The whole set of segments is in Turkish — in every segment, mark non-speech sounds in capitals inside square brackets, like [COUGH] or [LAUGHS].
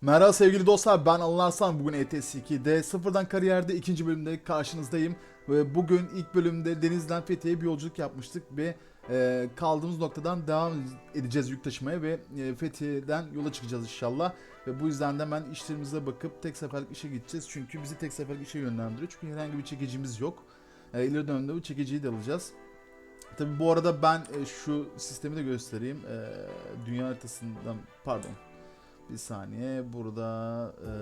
Merhaba sevgili dostlar ben Arslan bugün E ETS2'de sıfırdan kariyerde ikinci bölümde karşınızdayım. Ve bugün ilk bölümde Deniz'den Fethiye'ye bir yolculuk yapmıştık ve e, kaldığımız noktadan devam edeceğiz yük taşımaya ve e, Fethiye'den yola çıkacağız inşallah. Ve bu yüzden de hemen işlerimize bakıp tek seferlik işe gideceğiz. Çünkü bizi tek seferlik işe yönlendiriyor. Çünkü herhangi bir çekicimiz yok. E, ileri dönemde bu çekiciyi de alacağız. Tabi bu arada ben e, şu sistemi de göstereyim. E, dünya haritasından pardon. Bir saniye. Burada e,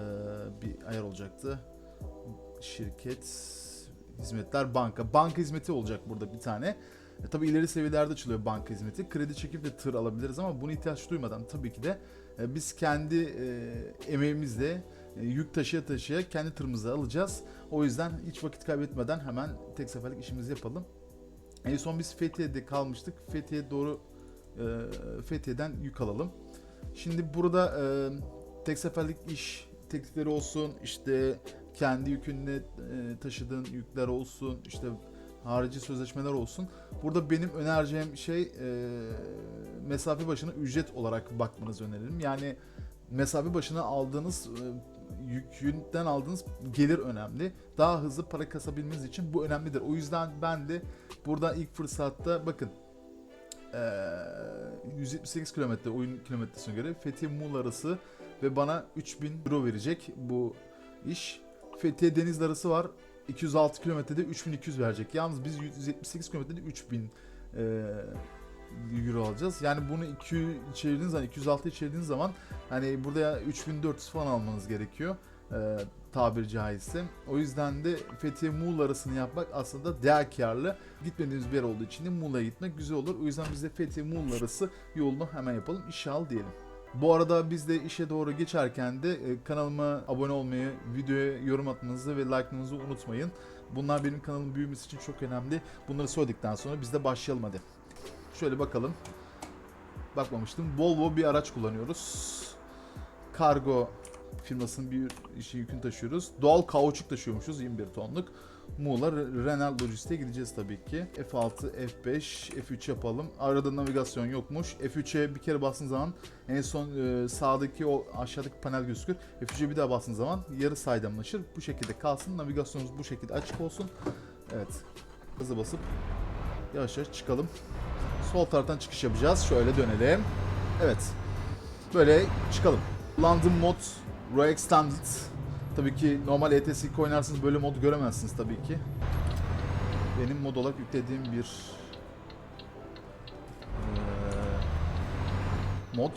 bir ayar olacaktı. Şirket, hizmetler, banka. Banka hizmeti olacak burada bir tane. E, tabii ileri seviyelerde açılıyor banka hizmeti. Kredi çekip de tır alabiliriz ama buna ihtiyaç duymadan tabii ki de e, biz kendi e, emeğimizle e, yük taşıya taşıya kendi tırımızı alacağız. O yüzden hiç vakit kaybetmeden hemen tek seferlik işimizi yapalım. En son biz Fethiye'de kalmıştık. Fethiye'ye doğru e, Fethiye'den yük alalım. Şimdi burada e, tek seferlik iş teklifleri olsun, işte kendi yükünle e, taşıdığın yükler olsun, işte harici sözleşmeler olsun. Burada benim önereceğim şey e, mesafe başına ücret olarak bakmanızı öneririm. Yani mesafe başına aldığınız e, yükünden aldığınız gelir önemli. Daha hızlı para kasabilmeniz için bu önemlidir. O yüzden ben de burada ilk fırsatta bakın eee, 178 kilometre oyun kilometresine göre Fethiye Muğla arası ve bana 3000 euro verecek bu iş. Fethiye Deniz arası var. 206 kilometrede 3200 verecek. Yalnız biz 178 kilometrede 3000 eee, euro alacağız. Yani bunu 200 çevirdiğiniz zaman 206 çevirdiğiniz zaman hani burada 3400 falan almanız gerekiyor. Eee tabiri caizse. O yüzden de Fethiye Muğla arasını yapmak aslında değer karlı. Gitmediğimiz bir yer olduğu için de Muğla'ya gitmek güzel olur. O yüzden biz de Fethiye Muğla arası yolunu hemen yapalım. İnşallah diyelim. Bu arada biz de işe doğru geçerken de e, kanalıma abone olmayı, videoya yorum atmanızı ve like'ınızı unutmayın. Bunlar benim kanalımın büyümesi için çok önemli. Bunları söyledikten sonra biz de başlayalım hadi. Şöyle bakalım. Bakmamıştım. Volvo bir araç kullanıyoruz. Kargo firmasının bir işi yükünü taşıyoruz. Doğal kauçuk taşıyormuşuz 21 tonluk. Muğla Renal Lojistik'e gideceğiz tabii ki. F6, F5, F3 yapalım. Arada navigasyon yokmuş. F3'e bir kere bastığın zaman en son e, sağdaki o aşağıdaki panel gözükür. F3'e bir daha bastığın zaman yarı saydamlaşır. Bu şekilde kalsın. Navigasyonumuz bu şekilde açık olsun. Evet. Hızlı basıp yavaş yavaş çıkalım. Sol taraftan çıkış yapacağız. Şöyle dönelim. Evet. Böyle çıkalım. London mod Roy Extended. Tabii ki normal ETS2 oynarsınız böyle mod göremezsiniz tabii ki. Benim mod olarak yüklediğim bir eee, mod.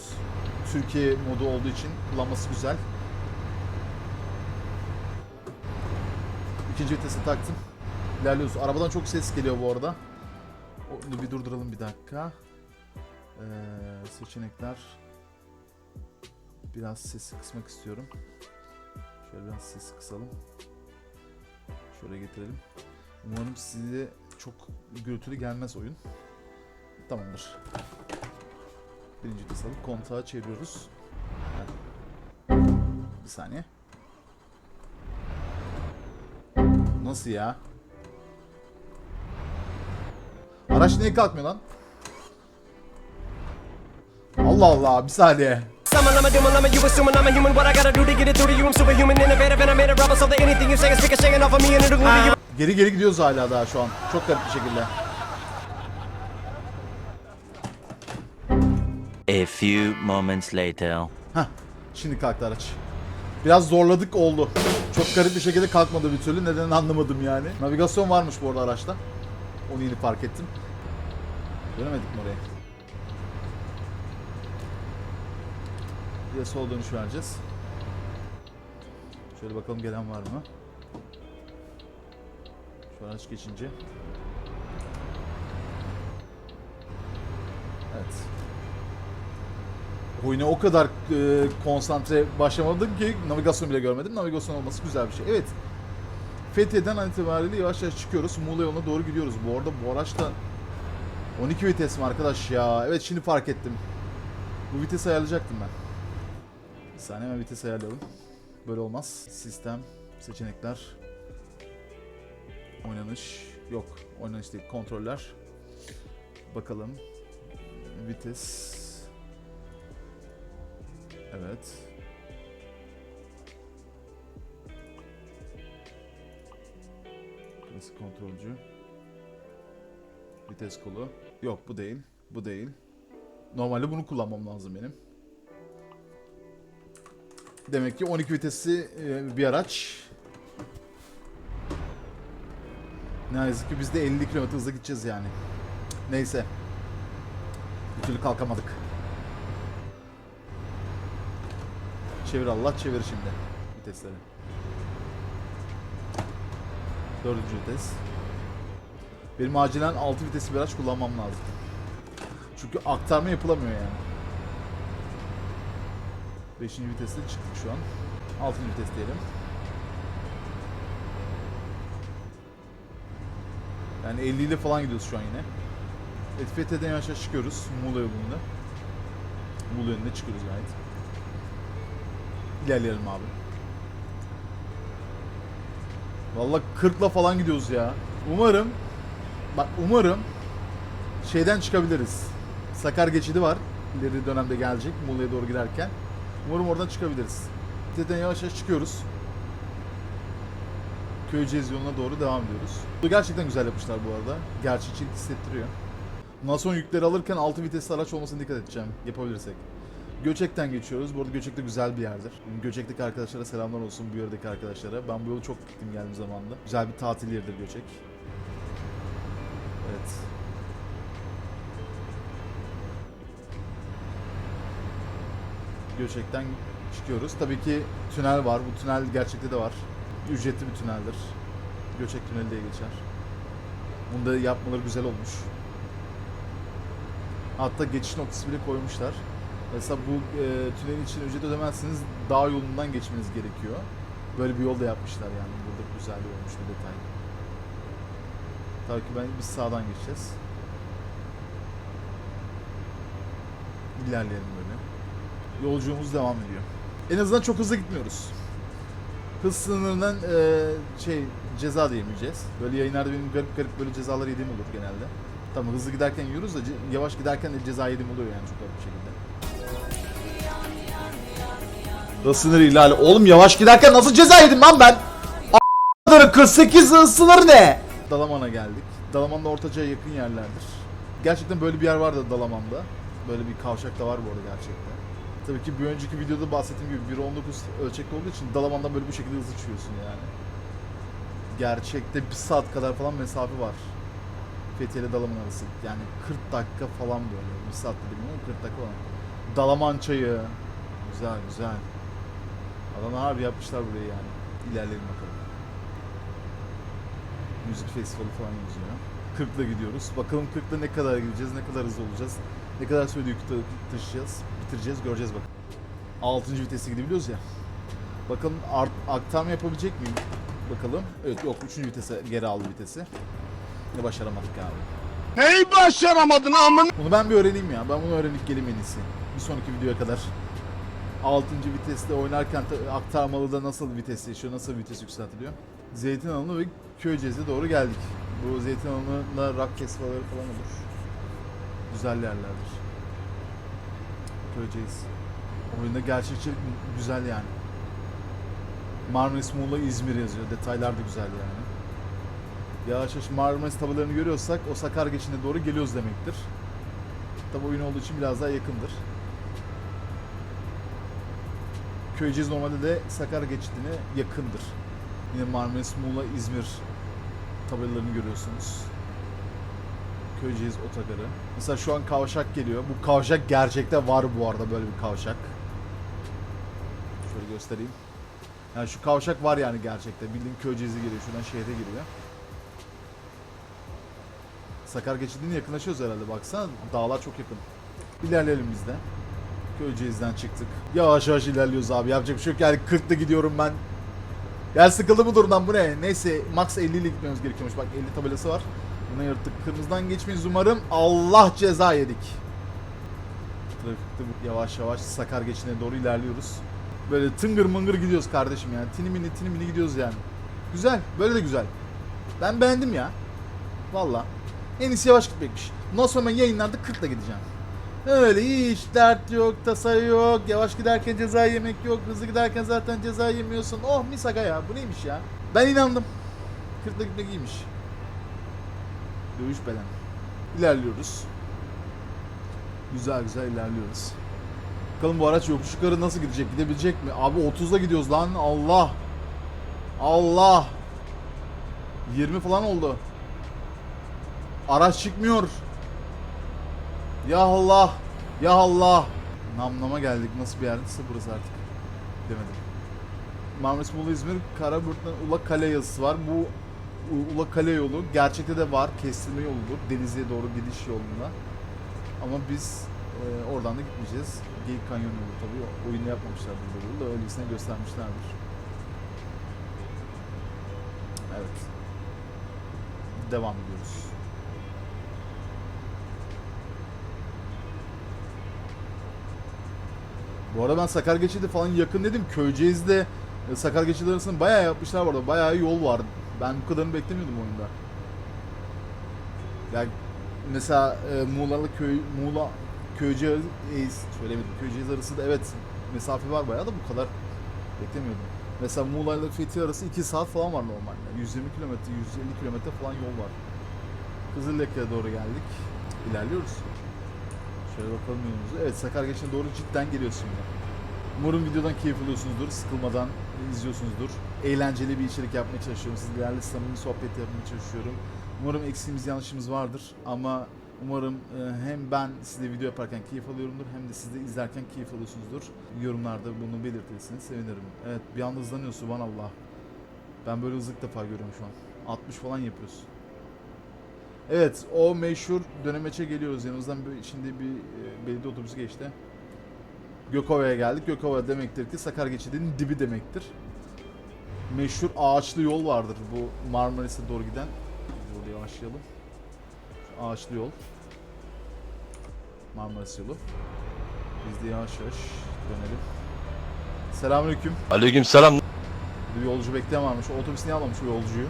Türkiye modu olduğu için kullanması güzel. İkinci vitesi taktım. İlerliyoruz. Arabadan çok ses geliyor bu arada. Onu bir durduralım bir dakika. Eee, seçenekler. Biraz sesi kısmak istiyorum. Şöyle biraz sesi kısalım. Şöyle getirelim. Umarım size çok gürültülü gelmez oyun. Tamamdır. Birinci alıp kontağı çeviriyoruz. Bir saniye. Nasıl ya? Araç niye kalkmıyor lan? Allah Allah bir saniye. Summon, I'm a doom, I'm a you assuming I'm a human. What I gotta do to get it through to you? I'm superhuman, innovative, and I made a rubber so that anything you say is shaking off of me and it'll glue you. Geri geri gidiyoruz hala daha şu an. Çok garip bir şekilde. A few moments later. Heh. Şimdi kalktı araç. Biraz zorladık oldu. Çok garip bir şekilde kalkmadı bir türlü. Neden anlamadım yani. Navigasyon varmış bu arada araçta. Onu yeni fark ettim. Dönemedik mi oraya? De sol dönüş vereceğiz. Şöyle bakalım gelen var mı? Şu araç geçince. Evet. Oyuna o kadar e, konsantre başlamadım ki navigasyon bile görmedim. Navigasyon olması güzel bir şey. Evet. Fethiye'den an itibariyle yavaş yavaş çıkıyoruz. Muğla yoluna doğru gidiyoruz. Bu arada bu araçta 12 vites mi arkadaş ya? Evet şimdi fark ettim. Bu vitesi ayarlayacaktım ben. Bir saniye hemen vites ayarlayalım. Böyle olmaz. Sistem, seçenekler. Oynanış. Yok. Oynanış değil. Kontroller. Bakalım. Vites. Evet. Klasik kontrolcü. Vites kolu. Yok bu değil. Bu değil. Normalde bunu kullanmam lazım benim. Demek ki 12 vitesli e, bir araç. Ne yazık ki biz de 50 km hızla gideceğiz yani. Neyse. Bir türlü kalkamadık. Çevir Allah çevir şimdi vitesleri. Dördüncü vites. Benim acilen 6 vitesli bir araç kullanmam lazım. Çünkü aktarma yapılamıyor yani. 5. viteste çıktık şu an. 6. vites diyelim. Yani 50 ile falan gidiyoruz şu an yine. Evet FT'den aşağı çıkıyoruz. Muğla yolunda. Muğla yönünde çıkıyoruz gayet. İlerleyelim abi. Vallahi 40'la falan gidiyoruz ya. Umarım bak umarım şeyden çıkabiliriz. Sakar geçidi var. İleri dönemde gelecek Muğla'ya doğru giderken. Umarım oradan çıkabiliriz. FT'den yavaş yavaş çıkıyoruz. Köyceğiz yoluna doğru devam ediyoruz. Bu gerçekten güzel yapmışlar bu arada. Gerçekçilik hissettiriyor. Bundan sonra yükleri alırken 6 vitesli araç olmasına dikkat edeceğim yapabilirsek. Göçek'ten geçiyoruz. Bu arada Göçek de güzel bir yerdir. Göçek'teki arkadaşlara selamlar olsun bu yerdeki arkadaşlara. Ben bu yolu çok gittim geldiğim zamanda. Güzel bir tatil yeridir Göçek. Evet. Göçek'ten çıkıyoruz. Tabii ki tünel var. Bu tünel gerçekte de var. Ücretli bir tüneldir. Göçek tüneli diye geçer. Bunu da yapmaları güzel olmuş. Hatta geçiş noktası bile koymuşlar. Mesela bu e, tünelin için ücret ödemezseniz dağ yolundan geçmeniz gerekiyor. Böyle bir yol da yapmışlar yani. Burada güzel bir olmuş bir detay. Tabii ki ben biz sağdan geçeceğiz. İlerleyelim böyle. Yolculuğumuz devam ediyor. En azından çok hızlı gitmiyoruz. Hız sınırından e, şey ceza da yemeyeceğiz. Böyle yayınlarda benim garip garip böyle cezalar yediğim olur genelde. Tamam hızlı giderken yiyoruz da yavaş giderken de ceza yediğim oluyor yani çok garip bir şekilde. Hız sınırı ihlali. Oğlum yavaş giderken nasıl ceza yedim lan ben? A**ları 48 hız sınırı ne? Dalaman'a geldik. Dalaman'da Ortaca'ya yakın yerlerdir. Gerçekten böyle bir yer vardı Dalaman'da. Böyle bir kavşak da var bu arada gerçekten. Tabii ki bir önceki videoda bahsettiğim gibi 1.19 ölçekli olduğu için Dalaman'dan böyle bu şekilde hızlı çıkıyorsun yani. Gerçekte bir saat kadar falan mesafe var. Fethiye ile Dalaman arası. Yani 40 dakika falan böyle. Bir saat de bilmiyorum 40 dakika falan. Dalaman çayı. Güzel güzel. Adamlar harbi yapmışlar burayı yani. İlerleyelim bakalım. Müzik festivali falan yazıyor. 40'la gidiyoruz. Bakalım 40'la ne kadar gideceğiz, ne kadar hızlı olacağız. Ne kadar sürede yük ta- taşıyacağız, bitireceğiz, göreceğiz bakalım. 6. vitese gidebiliyoruz ya. Bakalım art- aktarma yapabilecek miyim? Bakalım. Evet yok 3. vitese geri aldı vitesi. Ne başaramadık abi. Neyi başaramadın amın? Bunu ben bir öğreneyim ya. Ben bunu öğrenip geleyim en iyisi. Bir sonraki videoya kadar. 6. viteste oynarken ta- aktarmalıda nasıl vites yaşıyor, nasıl vites yükseltiliyor. Zeytinalını ve Köyceğiz'e doğru geldik. Bu Zeytinalını'nda rock festivalleri falan olur. Güzel yerlerdir. Köyceğiz. Oyunda gerçekçilik güzel yani. Marmaris, Muğla, İzmir yazıyor. Detaylar da güzel yani. Yavaş yavaş Marmaris tabelalarını görüyorsak o Sakar geçine doğru geliyoruz demektir. Tabi oyun olduğu için biraz daha yakındır. Köyceğiz normalde de Sakar geçidine yakındır. Yine Marmaris, Muğla, İzmir tabelalarını görüyorsunuz. Köyceğiz otogarı. Mesela şu an kavşak geliyor. Bu kavşak gerçekte var bu arada böyle bir kavşak. Şöyle göstereyim. Yani şu kavşak var yani gerçekte. Bildiğin Köyceğiz'e giriyor. Şuradan şehre giriyor. Sakar geçidine yakınlaşıyoruz herhalde baksana. Dağlar çok yakın. İlerleyelim biz de. Köyceğiz'den çıktık. Yavaş yavaş ilerliyoruz abi. Yapacak bir şey yok. Yani 40'la gidiyorum ben. Ya sıkıldı bu durumdan bu ne? Neyse max 50 ile gitmemiz gerekiyormuş. Bak 50 tabelası var. Buna yırttık. Kırmızıdan geçmeyiz umarım. Allah ceza yedik. Trafikte yavaş yavaş Sakar geçine doğru ilerliyoruz. Böyle tıngır mıngır gidiyoruz kardeşim yani. Tini mini tini mini gidiyoruz yani. Güzel. Böyle de güzel. Ben beğendim ya. Valla. En iyisi yavaş gitmekmiş. Bundan sonra ben yayınlarda 40'la gideceğim. Öyle hiç dert yok, tasa yok, yavaş giderken ceza yemek yok, hızlı giderken zaten ceza yemiyorsun. Oh mis aga ya, bu neymiş ya? Ben inandım. 40'la gitmek iyiymiş. Dövüş belen. İlerliyoruz. Güzel güzel ilerliyoruz. Bakalım bu araç yokuş yukarı nasıl gidecek? Gidebilecek mi? Abi 30'la gidiyoruz lan. Allah. Allah. 20 falan oldu. Araç çıkmıyor. Ya Allah. Ya Allah. Namlama geldik. Nasıl bir yerdeyse burası artık. Demedim. Marmaris Muğla İzmir Karabürt'ten Ula Kale yazısı var. Bu Ula Kale yolu gerçekte de var. Kestirme yoludur. Denizli'ye doğru gidiş yolunda. Ama biz e, oradan da gitmeyeceğiz. Geyik Kanyon yolu tabii. O- Oyunu yapmamışlardır bu yolu da öylesine göstermişlerdir. Evet. Devam ediyoruz. Bu arada ben Sakar Geçidi falan yakın dedim. Köyceğiz'de e, Sakar Geçidi arasında bayağı yapmışlar bu arada. Bayağı yol var. Ben bu kadarını beklemiyordum oyunda. Yani mesela e, Muğla'lı köy Muğla Köyceğiz söylemedim. Köyceğiz arasında evet mesafe var bayağı da bu kadar beklemiyordum. Mesela Muğla ile Fethi arası 2 saat falan var normalde. 120 kilometre, 150 kilometre falan yol var. Kızılleke'ye doğru geldik. İlerliyoruz. Şöyle bakalım yolumuza. Evet Sakargeç'e doğru cidden geliyoruz şimdi. Umarım videodan keyif alıyorsunuzdur. Sıkılmadan izliyorsunuzdur. Eğlenceli bir içerik yapmaya çalışıyorum. Sizlerle samimi sohbet yapmaya çalışıyorum. Umarım eksiğimiz yanlışımız vardır. Ama umarım e, hem ben size video yaparken keyif alıyorumdur hem de siz de izlerken keyif alıyorsunuzdur. Yorumlarda bunu belirtirseniz sevinirim. Evet bir anda hızlanıyor subhanallah. Ben böyle hızlı ilk defa görüyorum şu an. 60 falan yapıyoruz. Evet o meşhur dönemeçe geliyoruz yanımızdan şimdi bir e, belediye otobüsü geçti. Gökova'ya geldik. Gökova demektir ki Sakar Geçidi'nin dibi demektir. Meşhur ağaçlı yol vardır bu Marmaris'e doğru giden. Burada yavaşlayalım. Şu ağaçlı yol. Marmaris yolu. Biz de yavaş yavaş dönelim. Selamünaleyküm. Aleykümselam. Bir yolcu bekleyen varmış. O otobüs niye almamış o yolcuyu?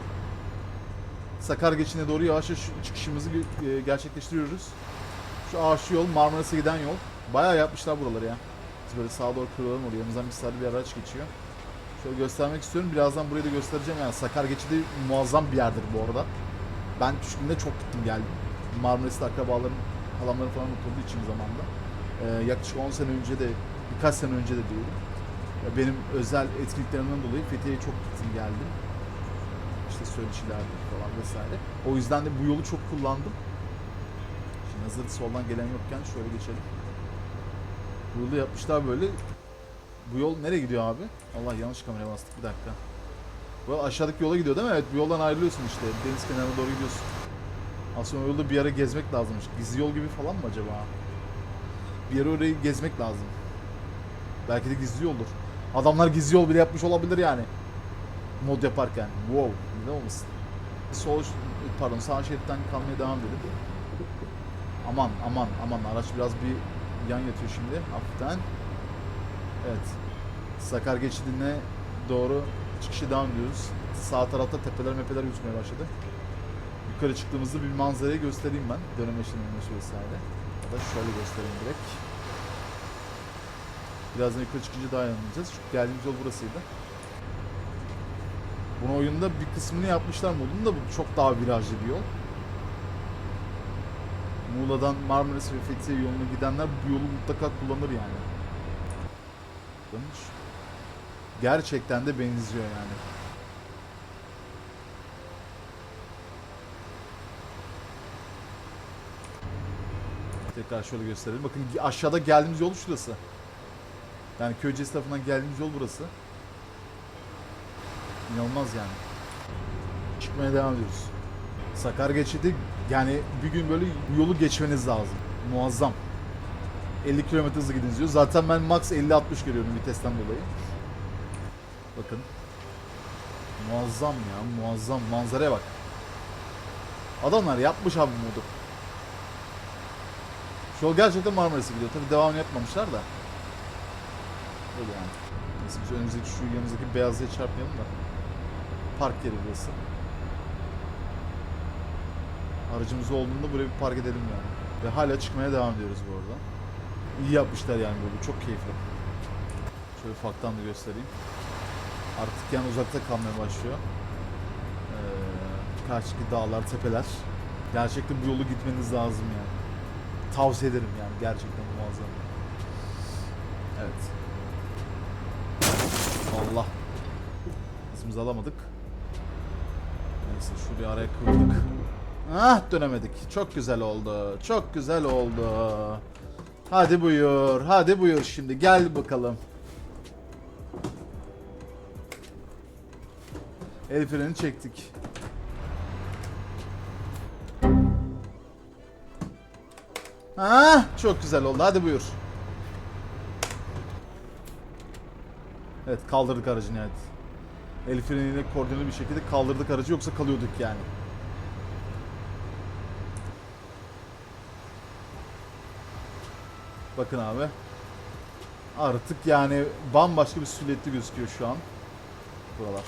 Sakar geçine doğru yavaş yavaş çıkışımızı e, gerçekleştiriyoruz. Şu ağaçlı yol Marmaris'e giden yol. Bayağı yapmışlar buraları ya. Biz böyle sağa doğru kırılalım oraya. Yanımızdan bir sarı bir araç geçiyor. Göstermek istiyorum. Birazdan burayı da göstereceğim. Yani Sakar geçidi muazzam bir yerdir bu arada. Ben küçüklüğümde çok gittim geldim. Marmaris'te akrabalarım, halamlarım falan oturduğu için zamanda. Ee, yaklaşık 10 sene önce de, birkaç sene önce de. Ya Benim özel etkinliklerimden dolayı Fethiye'ye çok gittim geldim. İşte söyleşilerdir falan vesaire. O yüzden de bu yolu çok kullandım. Şimdi hazır soldan gelen yokken şöyle geçelim. Bu yolu yapmışlar böyle. Bu yol nereye gidiyor abi? Allah yanlış kameraya bastık bir dakika. Bu yol aşağıdaki yola gidiyor değil mi? Evet bu yoldan ayrılıyorsun işte. Deniz kenarına doğru gidiyorsun. Aslında o yolda bir ara gezmek lazımmış. Gizli yol gibi falan mı acaba? Bir ara orayı gezmek lazım. Belki de gizli yoldur. Adamlar gizli yol bile yapmış olabilir yani. Mod yaparken. Wow. Neden olmasın? Sol, pardon sağ şeritten kalmaya devam edelim. Aman aman aman araç biraz bir yan yatıyor şimdi hafiften. Evet. Sakar geçidine doğru çıkışı devam ediyoruz. Sağ tarafta tepeler mepeler gözükmeye başladı. Yukarı çıktığımızda bir manzarayı göstereyim ben. Döneme ışınlanması vesaire. Ya da şöyle göstereyim direkt. Birazdan yukarı çıkınca daha iyi anlayacağız. Çünkü geldiğimiz yol burasıydı. Bunu oyunda bir kısmını yapmışlar modunda bu çok daha virajlı bir yol. Muğla'dan Marmaris ve Fethiye yoluna gidenler bu yolu mutlaka kullanır yani. Kullanır. Gerçekten de benziyor yani. Tekrar şöyle gösterelim. Bakın aşağıda geldiğimiz yol şurası. Yani Köyceğiz tarafından geldiğimiz yol burası. İnanılmaz yani. Çıkmaya devam ediyoruz. Sakar geçidi yani bir gün böyle yolu geçmeniz lazım. Muazzam. 50 km hızlı gidiniz diyor. Zaten ben max 50-60 görüyorum vitesten dolayı. Bakın. Muazzam ya muazzam. Manzaraya bak. Adamlar yapmış abi modu. Şu yol gerçekten Marmaris'e gidiyor. Tabi devamını yapmamışlar da. Öyle yani. Neyse biz önümüzdeki şu yanımızdaki beyazlıya çarpmayalım da. Park yeri burası. Aracımız olduğunda buraya bir park edelim yani. Ve hala çıkmaya devam ediyoruz bu arada. İyi yapmışlar yani böyle çok keyifli. Şöyle ufaktan da göstereyim. Artık yani uzakta kalmaya başlıyor. Ee, karşıdaki dağlar, tepeler. Gerçekten bu yolu gitmeniz lazım yani. Tavsiye ederim yani gerçekten muazzam. Evet. Allah. Hızımızı alamadık. Neyse şuraya araya kıvırdık. Ah dönemedik. Çok güzel oldu. Çok güzel oldu. Hadi buyur. Hadi buyur şimdi. Gel bakalım. El freni çektik. Ah çok güzel oldu. Hadi buyur. Evet kaldırdık aracı nihayet. El freniyle koordineli bir şekilde kaldırdık aracı yoksa kalıyorduk yani. Bakın abi. Artık yani bambaşka bir silüetli gözüküyor şu an. Buralar.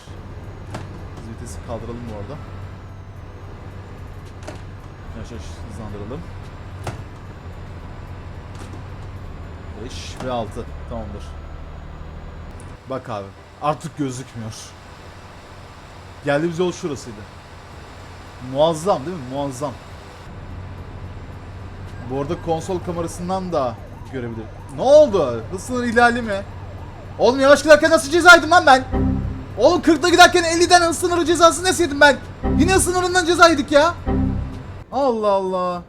Biz vitesi kaldıralım bu arada. Yavaş hızlandıralım. 5 ve 6 tamamdır. Bak abi artık gözükmüyor. Geldiğimiz yol şurasıydı. Muazzam değil mi? Muazzam. Bu arada konsol kamerasından da görebilirim. Ne oldu? Hız sınırı ihlali mi? Oğlum yavaş giderken nasıl cezaydım lan ben? Oğlum 40'ta giderken 50'den hız sınırı cezası nasıl yedim ben? Yine hız sınırından ceza yedik ya. Allah Allah.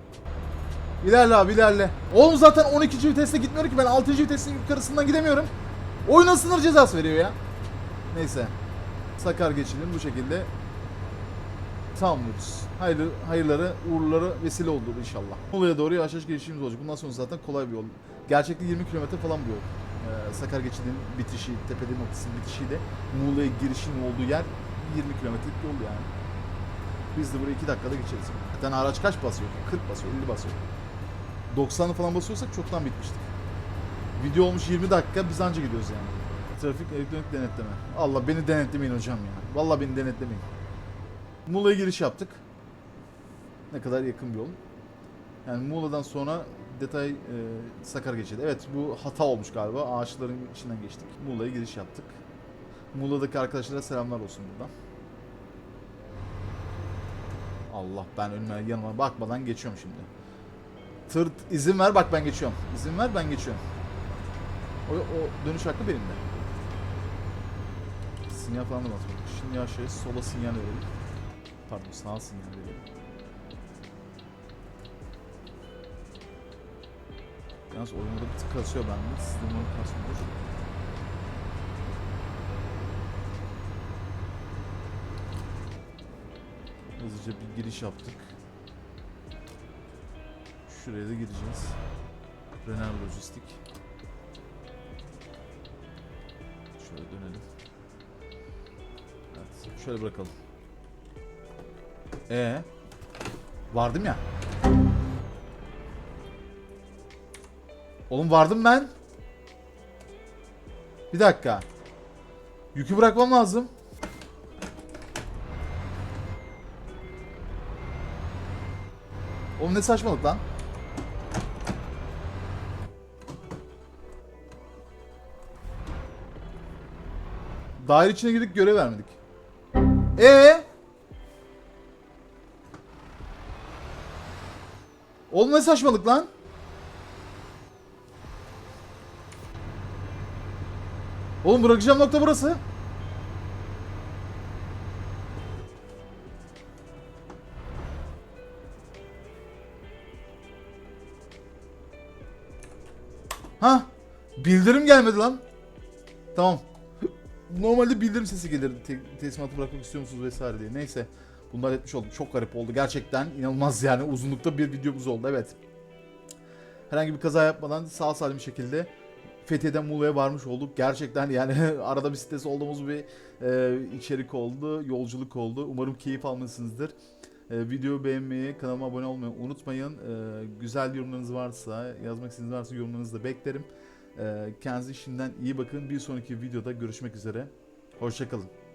İlerle abi ilerle. Oğlum zaten 12. viteste gitmiyorum ki ben 6. vitesin yukarısından gidemiyorum. Oyuna sınır cezası veriyor ya. Neyse. Sakar geçelim bu şekilde. Tamamlıyoruz. Hayırlı, hayırları, uğurları vesile olur inşallah. Muğla'ya doğru yavaş yavaş gelişimimiz olacak. Bundan sonra zaten kolay bir yol. Gerçekte 20 kilometre falan bu yol. Ee, Sakar geçidinin bitişi, tepede noktasının bitişi de Muğla'ya girişin olduğu yer 20 kilometrelik yol yani. Biz de buraya 2 dakikada geçeriz. Zaten araç kaç basıyor? 40 basıyor, 50 basıyor. 90'ı falan basıyorsak çoktan bitmiştik. Video olmuş 20 dakika biz anca gidiyoruz yani. Trafik elektronik denetleme. Allah beni denetlemeyin hocam ya. Vallahi beni denetlemeyin. Muğla'ya giriş yaptık. Ne kadar yakın bir yol. Yani Muğla'dan sonra detay e, Sakar geçidi. Evet bu hata olmuş galiba. Ağaçların içinden geçtik. Muğla'ya giriş yaptık. Muğla'daki arkadaşlara selamlar olsun buradan. Allah ben önüme yanıma bakmadan geçiyorum şimdi. Tırt izin ver bak ben geçiyorum. İzin ver ben geçiyorum. O, o dönüş hakkı benim de. Sinyal falan da basmadık. Şimdi yavaş sola sinyal verelim. Pardon sağa sinyal verelim. Yalnız oyunda bir tık kasıyor bende. Sizde umarım kasmıyor. Hızlıca bir giriş yaptık. Şuraya da gireceğiz. Renal Lojistik. Şöyle dönelim. Evet, şöyle bırakalım. Ee, vardım ya. Oğlum vardım ben. Bir dakika. Yükü bırakmam lazım. Oğlum ne saçmalık lan. Daire içine girdik görev vermedik. Ee? Oğlum ne saçmalık lan? Oğlum bırakacağım nokta burası. Ha? Bildirim gelmedi lan. Tamam. Normalde bildirim sesi gelir. Te- teslimatı bırakmak istiyor musunuz vesaire diye. Neyse. Bunlar etmiş olduk. Çok garip oldu. Gerçekten inanılmaz yani. Uzunlukta bir videomuz oldu. Evet. Herhangi bir kaza yapmadan sağ salim şekilde Fethiye'den Muğla'ya varmış olduk. Gerçekten yani [LAUGHS] arada bir stres olduğumuz bir e, içerik oldu. Yolculuk oldu. Umarım keyif almışsınızdır. E, videoyu beğenmeyi, kanalıma abone olmayı unutmayın. E, güzel yorumlarınız varsa, yazmak istediğiniz varsa yorumlarınızı da beklerim. E, kendinize şimdiden iyi bakın. Bir sonraki videoda görüşmek üzere. Hoşçakalın.